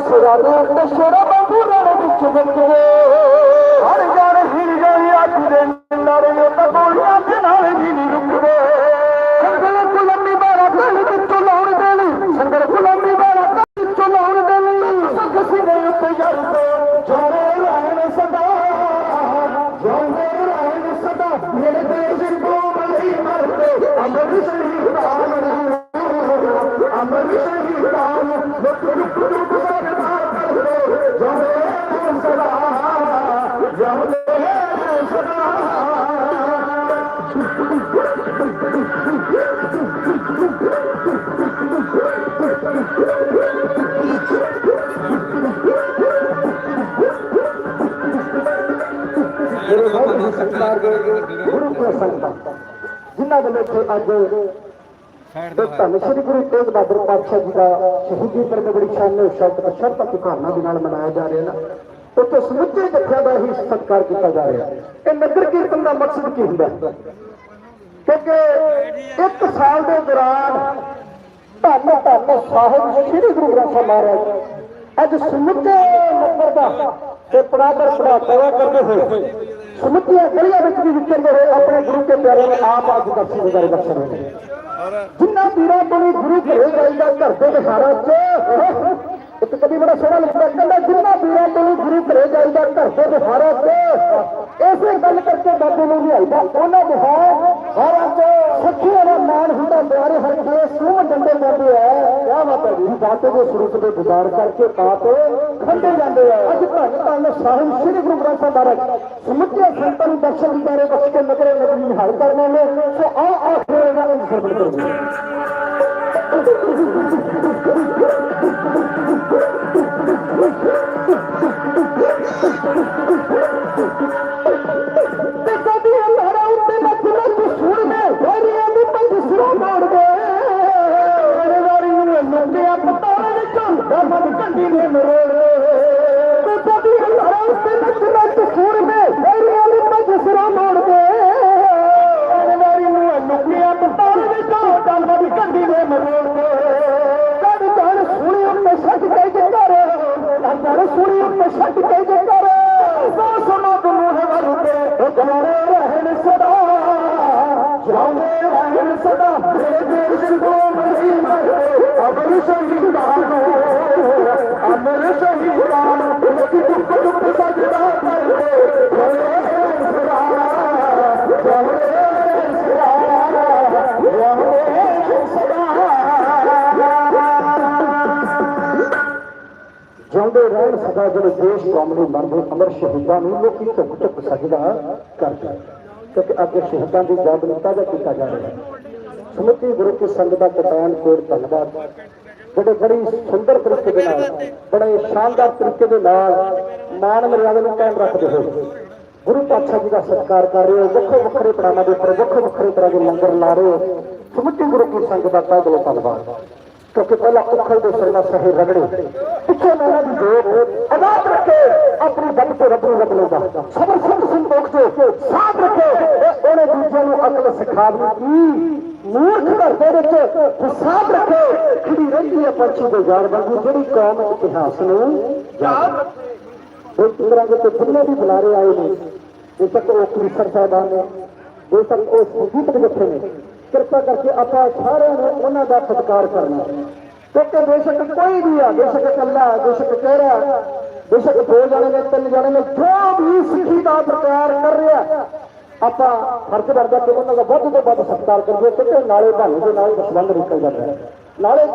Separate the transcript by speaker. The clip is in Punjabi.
Speaker 1: ਸ਼ੇਰਾ ਦੇ ਉੱਤੇ ਸ਼ੇਰਾ ਬਾਬੂ ਰਣ ਵਿੱਚ ਵੱਜੇ ਹਰ ਜਾਣ ਹੀਰ ਜਾਈ ਅੱਜ ਦੇ ਨਾਰੇ ਤਾਂ ਗੋਲੀਆਂ ਦੇ ਨਾਲ ਵੀ ਨਹੀਂ ਰੁਕਦੇ ਸੰਗਲ ਗੁਲਾਮੀ ਵਾਲਾ ਗਲ ਵਿੱਚੋਂ ਲਾਉਣ ਦੇਣੀ ਸੰਗਲ ਗੁਲਾਮੀ ਵਾਲਾ ਗਲ ਵਿੱਚੋਂ ਲਾਉਣ ਦੇਣੀ ਸੱਗ ਸਿਰੇ ਉੱਤੇ ਜਰਦੇ ਜੋਰੇ ਰਹਿਣ ਸਦਾ ਜੋਰੇ ਰਹਿਣ ਸਦਾ ਮੇਰੇ ਦੇਸ਼ ਕੋ ਮਲੀ ਮਰਦੇ ਅਮਰ ਸ਼ਹੀਦਾਨ ਅਮਰ ਸ਼ਹੀਦਾਨ ਲੁੱਟ ਲੁੱਟ ਗੁਰੂ ਕੇ ਸੰਗਤਾਂ ਜਿਨ੍ਹਾਂ ਦੇ ਇੱਥੇ ਅੱਜ ਧੰਨ ਸ੍ਰੀ ਗੁਰੂ ਤੇਗ ਬਹਾਦਰ ਪਾਤਸ਼ਾਹ ਜੀ ਦਾ ਸ਼ਹੀਦੀ ਪੁਰਬ ਬੜੀ ਸ਼ਾਨ ਸ਼ੌਕਤ ਸ਼ਰਤ ਅਤੇ ਦੇ ਨਾਲ ਮਨਾਇਆ ਜਾ ਰਿਹਾ। ਨਾ ਉੱਥੇ ਸਮੁੱਚੇ ਜੱਥਿਆਂ ਦਾ ਹੀ ਸਤਿਕਾਰ ਕੀਤਾ ਜਾ ਰਿਹਾ। ਇਹ ਨਗਰ ਕੀਰਤਨ ਦਾ ਮਕਸਦ ਕੀ ਹੁੰਦਾ? ਕਿਉਂਕਿ ਇੱਕ ਸਾਲ ਦੇ ਦੌਰਾਨ ਧੰਨ ਧੰਨ ਸਾਹਿਬ ਸ੍ਰੀ ਗੁਰੂ ਗ੍ਰੰਥ ਸਾਹਿਬ ਮਹਾਰਾਜ ਅੱਜ ਸਮੁੱਚੇ ਨਗਰ ਦਾ ਤੇ ਪੜਾਦਰ ਪੜਾਤਵਾ ਕਰਦੇ ਹੋਏ, ਸਮੁੱਚੀਆਂ ਗਲੀਆਂ ਵਿੱਚ ਵੀ ਵਿਚਰਦੇ ਹੋਏ ਆਪਣੇ ਗੁਰੂ ਕੇ ਪਿਆਰੇ ਨੂੰ ਆਪ ਅੱਜ ਦਰਸ਼ਨ ਦਿਦਾਰੇ ਬਖਸ਼ ਰਹੇ ਨੇ। ਜਿੰਨਾ ਪੀਰਾਂ ਤੋਂ ਗੁਰੂ ਘਰੇ ਜਾਈਦਾ, ਘਰ ਦੇ ਵਿਹਾਰਾਂ 'ਚ, ਇੱਕ ਕਦੀ ਬੜਾ ਸੋਹਣਾ ਲਿਖਦਾ, ਕਹਿੰਦਾ ਵੀ ਘਰੇ ਜਾਈਦਾ ਘਰ ਦੇ ਵਿਹਾਰਾਂ 'ਚ ਇਸੇ ਗੱਲ ਕਰਕੇ ਬਾਬੇ ਨੂੰ ਲਿਆਈਦਾ ਉਹਨਾਂ ਵਿਹਾਰਾਂ 'ਚ ਸੱਚੀਆਂ ਦਾ ਮਾਣ ਹੁੰਦਾ ਪਿਆਰੇ ਹਰ ਕੇ ਸੂਹ ਡੰਡੇ ਜਾਂਦੇ ਆ। ਕਿਆ ਬਾਤ ਹੈ ਜੀ ਬਾਤੇ ਦੇ ਸਰੂਪ ਦੇ ਗੁਜ਼ਾਰ ਕਰਕੇ ਪਾਪ ਖੰਡੇ ਜਾਂਦੇ ਆ। ਅੱਜ ਧੰਨ ਧੰਨ ਸਾਹਿਬ ਸ੍ਰੀ ਗੁਰੂ ਗ੍ਰੰਥ ਸਾਹਿਬ ਮਹਾਰਾਜ ਸਮੁੱਚੇ ਸੰਤਾਂ ਨੂੰ ਦਰਸ਼ਨ ਦਿਦਾਰੇ ਬਖਸ਼ ਕੇ ਨਗਰੇ ਨਗਰੀ ਨਿਹਾਲ ਕਰਨੇ ਨੇ। ਸੋ ਆ ਆਖਰੇ ਇਹਨਾਂ ਨੂੰ ਸਰਬਤ ਕਰਨੀ ਤੇ ਕਦੀ ਹਮਾਰਾ ਉੱਤੇ ਨੱਚ ਨੱਚ ਸੁਣ ਮੈਂ ਹੋਰੀਆਂ ਦੀ ਪੰਜ ਸਿਰੋਂ ਮੋੜ ਦੇ ਮੇਰੇ ਵਾਰੀ ਨੂੰ ਲੰਗਿਆ ਪਤਾਲ ਵਿੱਚੋਂ ਦਮਨ ਕੰਡੀ ਨੇ ਮਰੋੜ ਤੇ ਕਦੀ ਹਮਾਰਾ ਉੱਤੇ ਨੱਚ ਨੱਚ ਸੁਣ ਮੈਂ ਹੋਰੀਆਂ ਦੀ ਪੰਜ ਸਿਰੋਂ ਮੋੜ ਦੇ ਮੇਰੇ ਵਾਰੀ ਨੂੰ ਲੰਗਿਆ ਪਤਾਲ ਵਿੱਚੋਂ ਦਮਨ ਕੰਡੀ ਨੇ ਮਰੋੜ ਦੇ ਕਦ ਕਣ ਸੁਣੀ ਉੱਤੇ ਸੱਚ ਕੇ ਜੰਗਾਰ ਕਦ ਸੁਣੀ ਉੱਤੇ ਸੱਚ ਕੇ ਜੰਗਾਰ ਸੋ ਸਮਾਂ ਨੂੰ ਹੈ ਵਰਤੇ ਜਾਣੇ ਰਹਿਣ ਸਦਾ ਜਾਣੇ ਰਹਿਣ ਸਦਾ ਮੇਰੇ ਦੇਸ਼ ਕੋ ਮਰੀ ਮਰੇ ਅਮਰ ਸ਼ਹੀਦਾਨ ਅਮਰ ਸ਼ਹੀਦਾਨ ਲੋਕੀ ਦੁੱਖ ਸਜਦਾ ਕਰਦੇ ਜਾਣੇ ਰਹਿਣ ਸਦਾ ਜਾਣੇ ਜਿਉਂਦੇ ਰਹਿਣ ਸਦਾ ਜਿਹੜੇ ਦੇਸ਼ ਕੌਮ ਨੂੰ ਮਰਦੇ ਅਮਰ ਸ਼ਹੀਦਾਂ ਨੂੰ ਲੋਕੀ ਝੁਕ ਝੁਕ ਸਜਦਾ ਕਰਦੇ ਕਿਉਂਕਿ ਅੱਗੇ ਸ਼ਹੀਦਾਂ ਦੀ ਯਾਦ ਨੂੰ ਤਾਜ਼ਾ ਕੀਤਾ ਜਾ ਰਿਹਾ ਹੈ। ਸਮੁੱਚੀ ਗੁਰੂ ਕੀ ਸੰਗਤ ਦਾ ਕਟਾਨ ਕੋਟ ਧੰਨਵਾਦ। ਜਿਹੜੇ ਬੜੀ ਸੁੰਦਰ ਤਰੀਕੇ ਦੇ ਨਾਲ, ਬੜੇ ਸ਼ਾਨਦਾਰ ਤਰੀਕੇ ਦੇ ਨਾਲ ਮਾਨ ਮਰਿਆਦਾ ਨੂੰ ਕਾਇਮ ਰੱਖਦੇ ਹੋਏ ਗੁਰੂ ਪਾਤਸ਼ਾਹ ਜੀ ਦਾ ਸਤਿਕਾਰ ਕਰ ਰਹੇ ਹੋ, ਵੱਖੋ ਵੱਖਰੇ ਪ੍ਰਾਣਾਂ ਦੇ ਉੱਪਰ, ਵੱਖੋ ਵੱਖਰੇ ਤਰ੍ਹਾਂ ਦੇ ਲੰਗਰ ਲਾ ਰਹੇ ਹੋ। ਸਮੁੱਚੀ ਗੁਰੂ ਕੀ ਸੰਗਤ ਦਾ ਤਹਿ ਦਿਲੋਂ ਧੰਨਵਾਦ। ਕਿਉਂਕਿ ਪਹਿਲਾਂ ਉਖਲ ਦੇ ਸਰਨਾ ਸਹੇ ਰਗੜੇ, ਪਿੱਛੇ ਮੇਰਾ ਦੀ ਜੋਤ ਆਜ਼ਾਦ ਰੱਖੇ, ਆਪਣੀ ਗੱਲ ਤੇ ਰੱਬ ਰੱਬ ਲੈਂਦਾ ਸਬਰ ਸਿੰਘ ਸੰਤੋਖ ਤੇ ਸਾਥ ਰੱਖੇ ਉਹਨੇ ਦੂਜਿਆਂ ਨੂੰ ਅਕਲ ਸਿਖਾ ਘਰ ਦੇ ਵਿੱਚ ਹਿਸਾਬ ਰੱਖੇ ਖੜੀ ਰਹਿੰਦੀ ਹੈ ਪੰਛੀ ਦੇ ਯਾਰ ਵਾਂਗੂ, ਜਿਹੜੀ ਕੌਮ ਇਤਿਹਾਸ ਨੂੰ ਯਾਦ ਰੱਖੇ। ਇਸ ਤਰ੍ਹਾਂ ਦੇ ਤੇ ਜਿੰਨੇ ਵੀ ਬੁਲਾਰੇ ਆਏ ਨੇ। ਬੇਸ਼ੱਕ ਉਹ ਕ੍ਰਿਸ਼ਨ ਸਾਹਿਬਾਨ ਨੇ ਬੇਸ਼ੱਕ ਉਹ ਸੰਗੀਤਕ ਜੱਥੇ ਨੇ। ਕਿਰਪਾ ਕਰਕੇ ਆਪਾਂ ਸਾਰਿਆਂ ਨੇ ਉਹਨਾਂ ਦਾ ਸਤਿਕਾਰ ਕਰਨਾ। ਕਿਉਂਕਿ ਬੇਸ਼ੱਕ ਕੋਈ ਵੀ ਆ, ਬੇਸ਼ੱਕ ਇਕੱਲਾ, ਬੇਸ਼ੱਕ ਕਹਿਰਾ ਬੇਸ਼ੱਕ ਦੋ ਜਣੇ ਨੇ, ਤਿੰਨ ਜਣੇ ਨੇ, ਜੋ ਵੀ ਸਿੱਖੀ ਦਾ ਪ੍ਰਚਾਰ ਕਰ ਰਿਹਾ ਆਪਾਂ ਫਰਜ਼ ਕਰਦਾ ਕਿ ਉਹਨਾਂ ਦਾ ਵੱਧ ਤੋਂ ਵੱਧ ਸਤਿਕਾਰ ਕਰੀਏ, ਕਿਉਂਕਿ ਨਾਲੇ ਭਾਈ ਦੇ ਨਾਲ ਸੰਬੰਧ ਨਿਕਲ ਜਾਂਦਾ ਹੈ ਨਾਲੇ